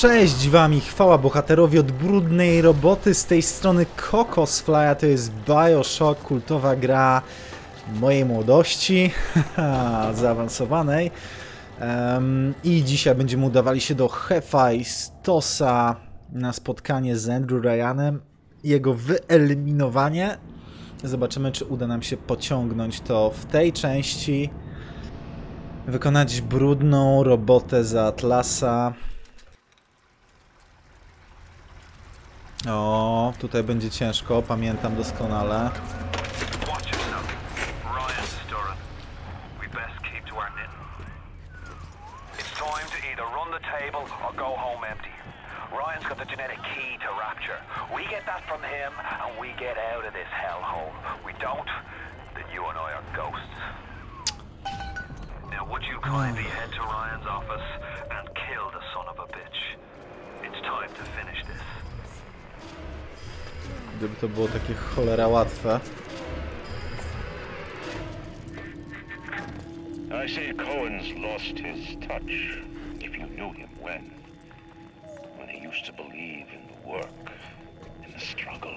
Cześć wami, chwała bohaterowi od brudnej roboty z tej strony Kokos Fly, to jest Bioshock, kultowa gra mojej młodości, zaawansowanej. Em, I dzisiaj będziemy udawali się do Hephaestosa na spotkanie z Andrew Ryanem. Jego wyeliminowanie. Zobaczymy, czy uda nam się pociągnąć to w tej części. Wykonać brudną robotę za Atlasa. O, tutaj będzie ciężko, pamiętam doskonale. Gdyby to było takie cholera łatwe. I say Cohen's lost his touch, if you knew him when. When he used to believe in the work, in the struggle.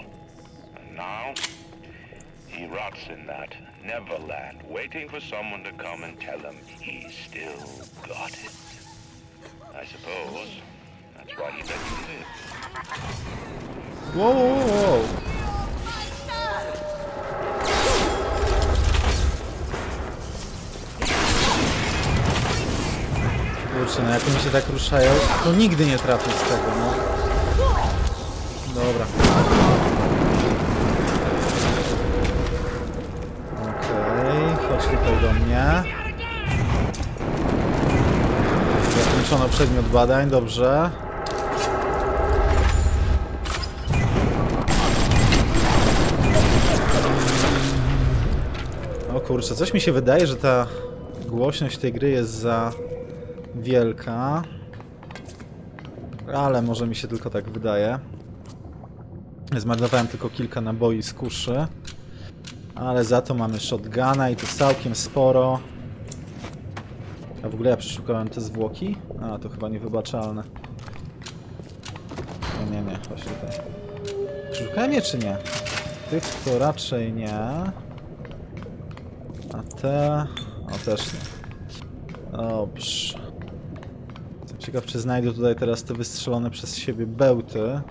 And now, he rots in that Neverland, waiting for someone to come and tell him he still got it. I suppose that's why he let you live. Wow, wow, wow. Kurczę, no jak oni się tak ruszają, to nigdy nie trafię z tego, no. Dobra. Okej, chodź tutaj do mnie. Zakończono przedmiot badań, dobrze. Kurczę, coś mi się wydaje, że ta głośność tej gry jest za wielka. Ale może mi się tylko tak wydaje. Zmarnowałem tylko kilka naboi z kuszy. Ale za to mamy shotguna i to całkiem sporo. A w ogóle ja przeszukałem te zwłoki? A, to chyba niewybaczalne. Nie, nie, nie, chodź tutaj. Przeszukałem je czy nie? Tych to raczej nie. A te... O, też nie. Dobrze. Jestem ciekaw, czy znajdę tutaj teraz te wystrzelone przez siebie bełty.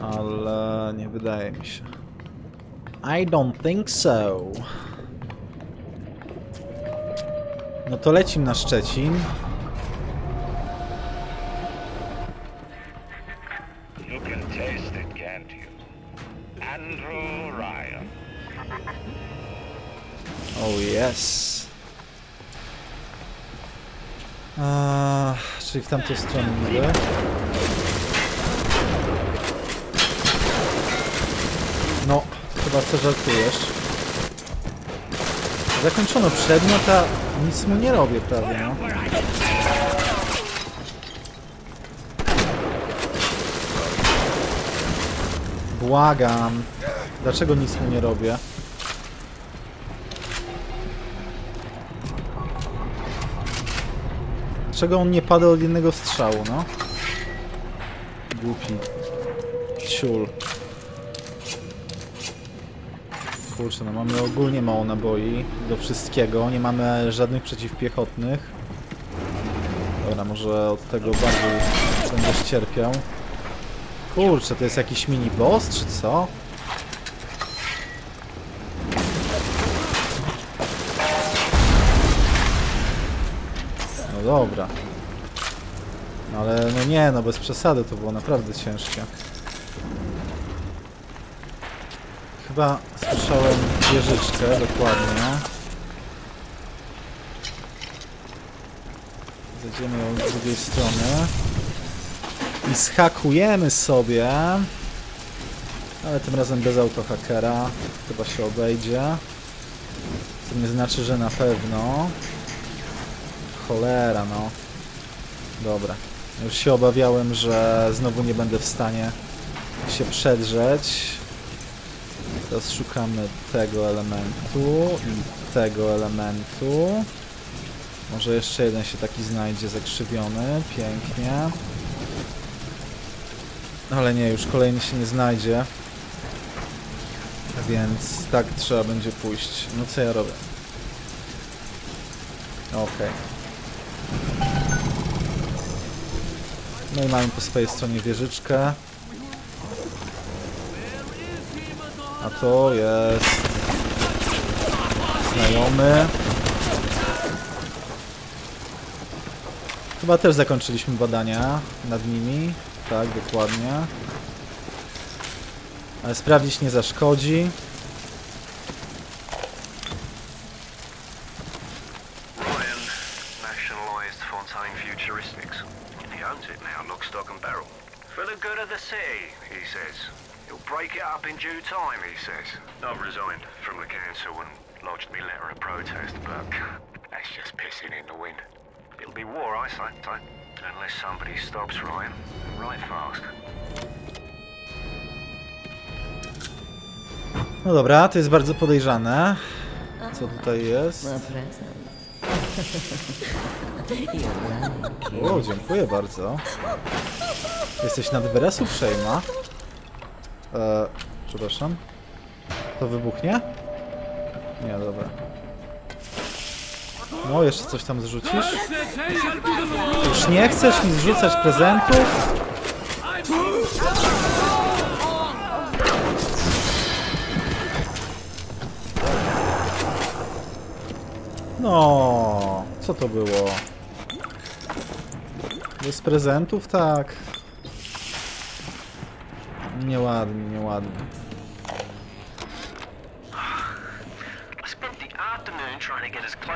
Ale nie wydaje mi się. I don't think so. No to lecim na Szczecin. Yes. A, czyli w tamtą stronę niby. No, chyba co żartujesz. Zakończono przedmiot, a nic mu nie robię prawie, no. Błagam. Dlaczego nic mu nie robię? Dlaczego on nie pada od jednego strzału, no? Głupi. Ciul. Kurczę, no mamy ogólnie mało naboi do wszystkiego. Nie mamy żadnych przeciwpiechotnych. Dobra, może od tego bardziej będę cierpiał. Kurczę, to jest jakiś mini boss, czy co? No dobra. No ale no nie, no bez przesady to było naprawdę ciężkie. Chyba słyszałem wieżyczkę, dokładnie. Zejdziemy ją z drugiej strony. I schakujemy sobie. Ale tym razem bez autohakera. Chyba się obejdzie. Co nie znaczy, że na pewno. Cholera, no. Dobra. Już się obawiałem, że znowu nie będę w stanie się przedrzeć. Teraz szukamy tego elementu i tego elementu. Może jeszcze jeden się taki znajdzie zakrzywiony. Pięknie. Ale nie, już kolejny się nie znajdzie. Więc tak trzeba będzie pójść. No co ja robię? Okej. No i mamy po swojej stronie wieżyczkę. A to jest znajomy. Chyba też zakończyliśmy badania nad nimi. Tak, dokładnie. Ale sprawdzić nie zaszkodzi. I've resigned from the council and lodged me letter of protest, but that's just pissing in the wind. It'll be war, I say, so, unless somebody stops Ryan, right fast. No dobra, to jest bardzo podejrzane. Co tutaj jest? O, dziękuję bardzo. Jesteś nad wyrazu przejma. E, przepraszam. To wybuchnie? Nie, dobra. No, jeszcze coś tam zrzucisz? Już nie chcesz mi zrzucać prezentów? No, co to było? Bez prezentów, tak. Nieładnie, nieładnie.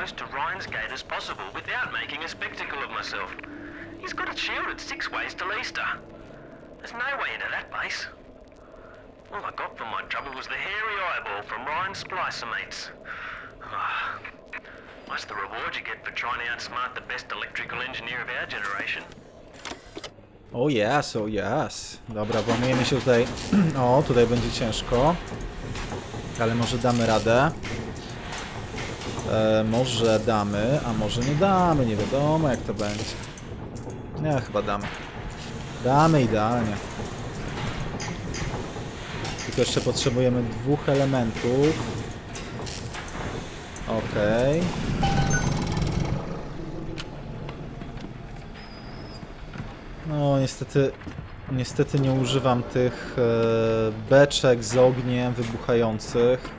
Close to Ryan's gate as possible without making a spectacle of myself. He's got it shielded six ways to Easter. There's no way into that base. All I got for my trouble was the hairy eyeball from Ryan's splicer mates. Ah, That's the reward you get for trying to outsmart the best electrical engineer of our generation. O yes, o yes. Dobra, włamujemy się tutaj. O, tutaj będzie ciężko. Ale może damy radę. E, może damy, a może nie damy. Nie wiadomo jak to będzie. Nie, chyba damy. Damy idealnie. Tylko jeszcze potrzebujemy dwóch elementów. Okej. No niestety, niestety nie używam tych e, beczek z ogniem wybuchających.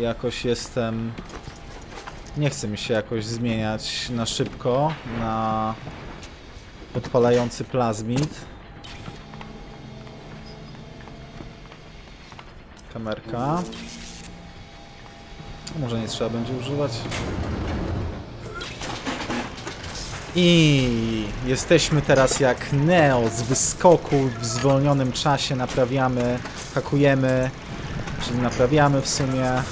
Jakoś jestem... Nie chce mi się jakoś zmieniać na szybko na podpalający plazmid. Kamerka. Może nie trzeba będzie używać. I jesteśmy teraz jak Neo z wyskoku w zwolnionym czasie naprawiamy, hakujemy, czyli naprawiamy w sumie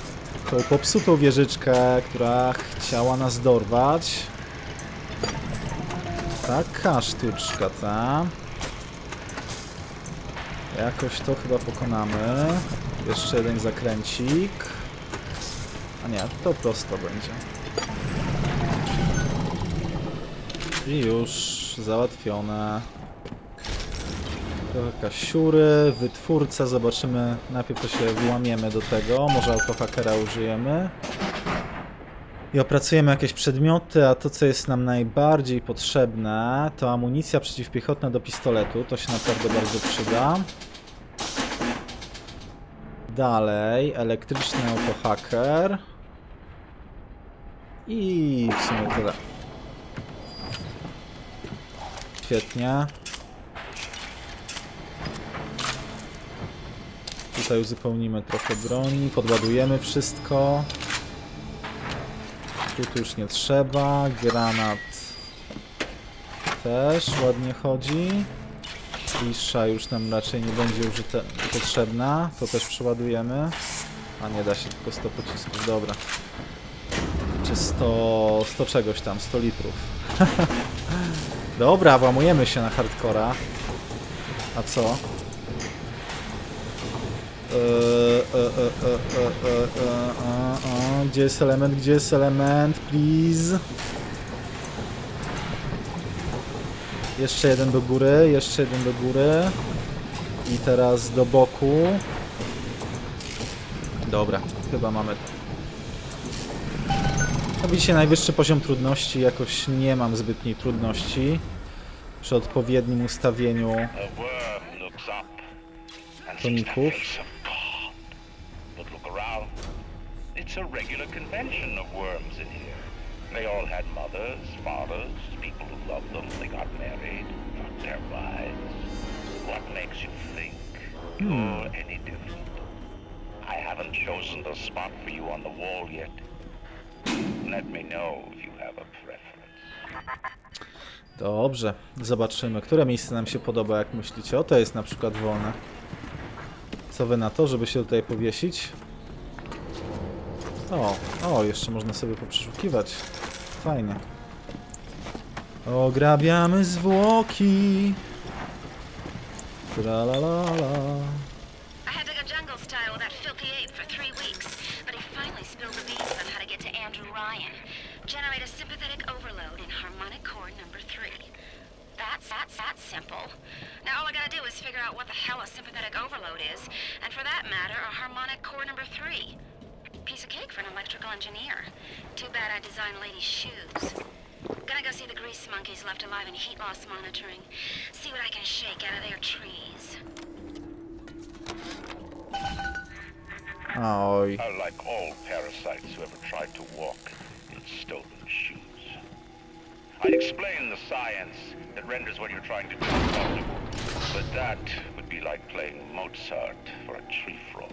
tą popsutą wieżyczkę, która chciała nas dorwać. Taka sztuczka ta. Jakoś to chyba pokonamy. Jeszcze jeden zakręcik. A nie, to prosto będzie. I już załatwione. Trochę wytwórca, zobaczymy. Najpierw to się włamiemy do tego, może autohakera użyjemy. I opracujemy jakieś przedmioty, a to co jest nam najbardziej potrzebne to amunicja przeciwpiechotna do pistoletu, to się naprawdę bardzo przyda. Dalej, elektryczny autohaker. I w sumie tyle. Świetnie. Tutaj uzupełnimy trochę broni, podładujemy wszystko. Tu, tu już nie trzeba. Granat też ładnie chodzi. Klisza już nam raczej nie będzie użyte potrzebna. To też przeładujemy. A nie da się tylko 100 pocisków, dobra. Czy 100, 100 czegoś tam, 100 litrów. Dobra, włamujemy się na hardcora. A co? Gdzie jest element? Gdzie jest element? Please. Jeszcze jeden do góry, jeszcze jeden do góry. I teraz do boku. Dobra, chyba mamy to. No widzicie, najwyższy poziom trudności, jakoś nie mam zbytniej trudności przy odpowiednim ustawieniu Toników. It's a regular convention of worms in here. They all had mothers, fathers, people who loved them. They got married, got their wives. What makes you think you're any different? I haven't chosen the spot for you on the wall yet. Let me know if you have a preference. Dobrze, zobaczymy, które miejsce nam się podoba, jak myślicie. O, to jest na przykład wolne. Co wy na to, żeby się tutaj powiesić? O, o, jeszcze można sobie poprzeszukiwać. Fajnie. Ograbiamy zwłoki. Tra la la la. Generate a sympathetic overload in harmonic core number three. That's that's that's simple. Now all I gotta do is figure out what the hell a sympathetic overload is, and for that matter, a harmonic core number three. Piece of cake for an electrical engineer. Too bad I designed ladies' shoes. Gonna go see the grease monkeys left alive in heat loss monitoring. See what I can shake out of their trees. Oj. Unlike all parasites who ever tried to walk in stolen shoes. I explain the science that renders what you're trying to do impossible, but that would be like playing Mozart for a tree frog.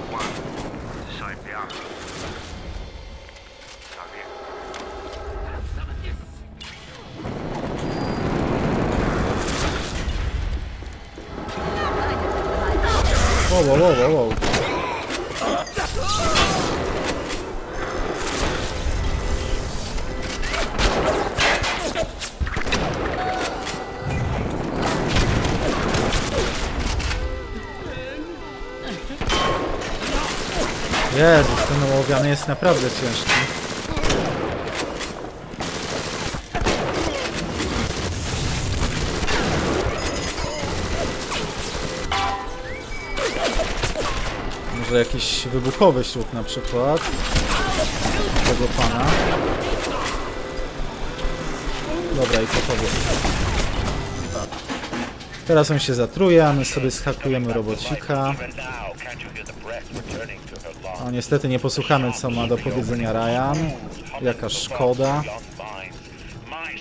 Wow, wow, wow, wow. Jezus, ten ołowiany jest naprawdę ciężki. Może jakiś wybuchowy śrub na przykład. Tego pana. Dobra, i co powie? Teraz on się zatruje, a my sobie schakujemy robocika. No niestety nie posłuchamy co ma do powiedzenia Ryan. Jaka szkoda.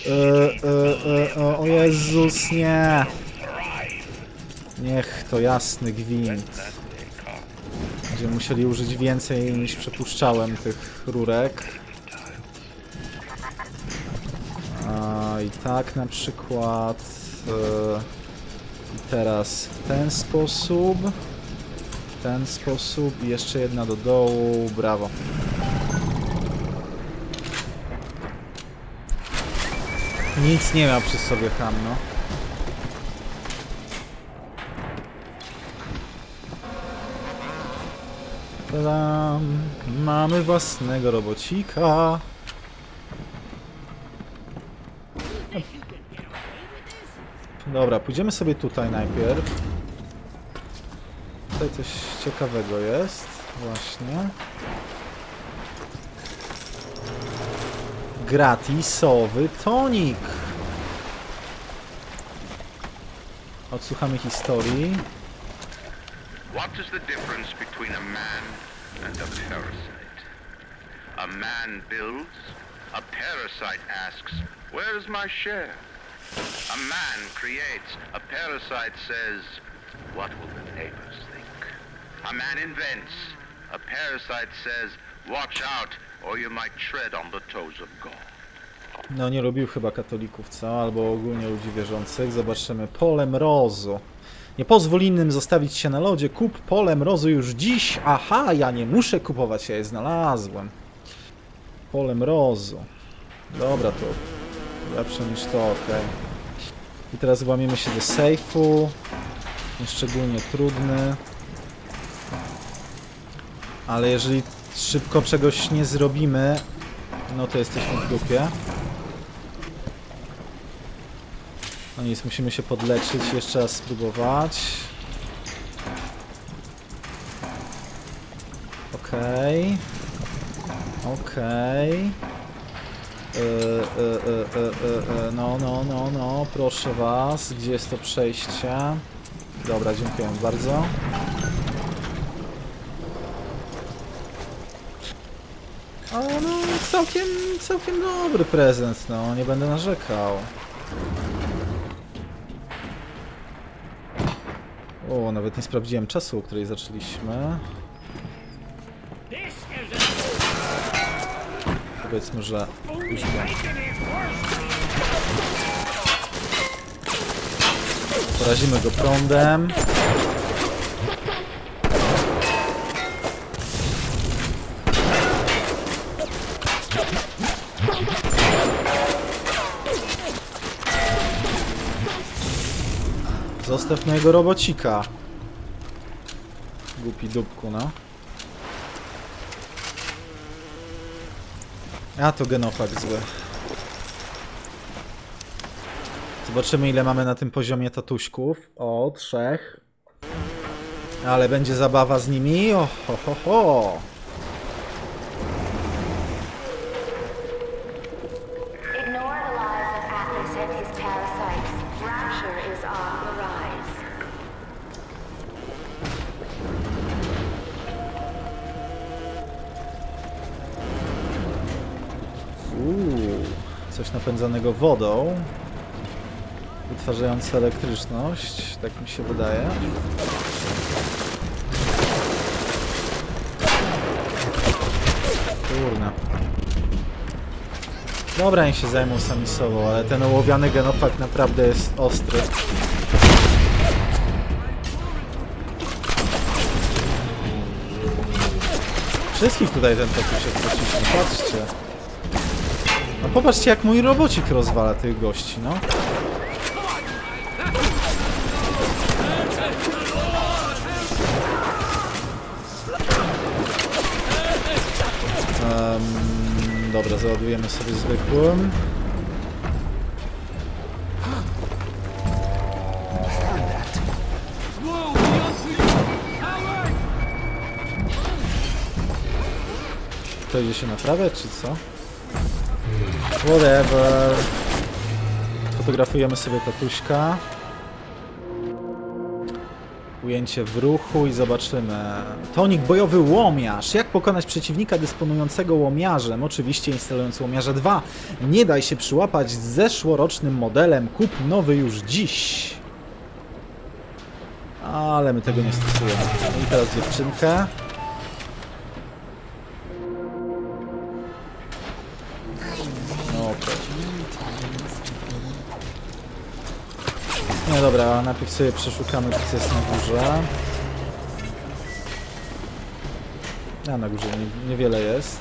E, e, o Jezus, nie! Niech to jasny gwint. Będziemy musieli użyć więcej niż przypuszczałem tych rurek. A, I tak na przykład. I teraz w ten sposób. W ten sposób. Jeszcze jedna do dołu. Brawo. Nic nie miał przy sobie Ham, no. Tadam. Mamy własnego robocika. Dobra, pójdziemy sobie tutaj najpierw. Tutaj coś ciekawego jest. Właśnie. Gratisowy tonik. Odsłuchamy historii. What is the difference between a man and a parasite? A man builds, a parasite asks, where's my share? A man creates, a parasite says, what will the neighbors think? A man invents, a parasite says, watch out, or you might tread on the toes of God. No nie lubił chyba katolików, co? Albo ogólnie ludzi wierzących. Zobaczymy. Pole mrozu. Nie pozwól innym zostawić się na lodzie. Kup pole mrozu już dziś. Aha, ja nie muszę kupować, ja je znalazłem. Pole mrozu. Dobra, to lepsze niż to, okej. I teraz włamiemy się do sejfu. Nieszczególnie trudny. Ale jeżeli szybko czegoś nie zrobimy, no to jesteśmy w dupie. No nic, musimy się podleczyć, jeszcze raz spróbować. Okej. Okej. E, e, e, e, e, e, No, no, no, no, proszę was. Gdzie jest to przejście? Dobra, dziękuję bardzo. O, no, całkiem, całkiem dobry prezent, no, nie będę narzekał. O, nawet nie sprawdziłem czasu, o której zaczęliśmy. Powiedzmy, że już. Porazimy go prądem. Zostaw mojego robocika. Głupi dupku, no. A to genofag zły. Zobaczymy ile mamy na tym poziomie tatuśków. O, trzech. Ale będzie zabawa z nimi. O, ho, ho, coś napędzanego wodą. Wytwarzające elektryczność, tak mi się wydaje. Kurna. Dobra, niech się zajmą sami sobą, ale ten ołowiany genofag naprawdę jest ostry. Wszystkich tutaj ten tatusiek pociśnie, patrzcie. Popatrzcie jak mój robocik rozwala tych gości, no. Em, dobra, załadujemy sobie zwykłym. To idzie się naprawiać, czy co? Whatever. Fotografujemy sobie tatuśka. Ujęcie w ruchu i zobaczymy. Tonik bojowy łomiarz. Jak pokonać przeciwnika dysponującego łomiarzem? Oczywiście instalując łomiarza 2. Nie daj się przyłapać z zeszłorocznym modelem. Kup nowy już dziś. Ale my tego nie stosujemy. I teraz dziewczynkę. Nie dobra, najpierw sobie przeszukamy co jest na górze. A na górze nie, niewiele jest.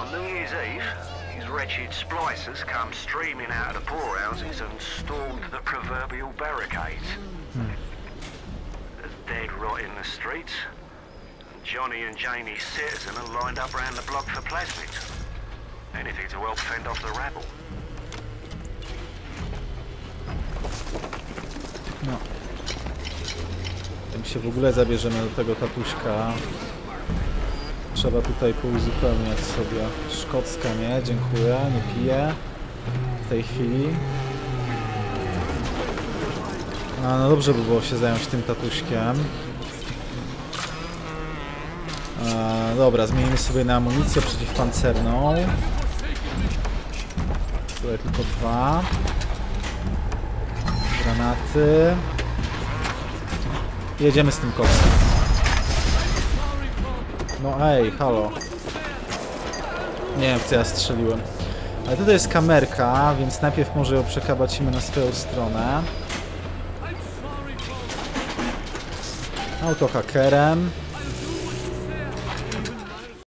On New Year's Eve, wretched splicers come streaming out of the and stormed the proverbial barricades. There's dead rot in the streets. Johnny and Jamie Citizen are lined up round the block for plasmids. Anything to help fend off the rabble. No. Tym się w ogóle zabierzemy do tego tatuśka. Trzeba tutaj pouzupełniać sobie. Szkocka nie, dziękuję, nie piję. W tej chwili. A, no dobrze by było się zająć tym tatuśkiem. Dobra, zmienimy sobie na amunicję przeciwpancerną. Tutaj tylko dwa. Granaty. Jedziemy z tym koksem. No ej, halo. Nie wiem co ja strzeliłem. Ale tutaj jest kamerka, więc najpierw może ją przekabacimy na swoją stronę. Autohakerem.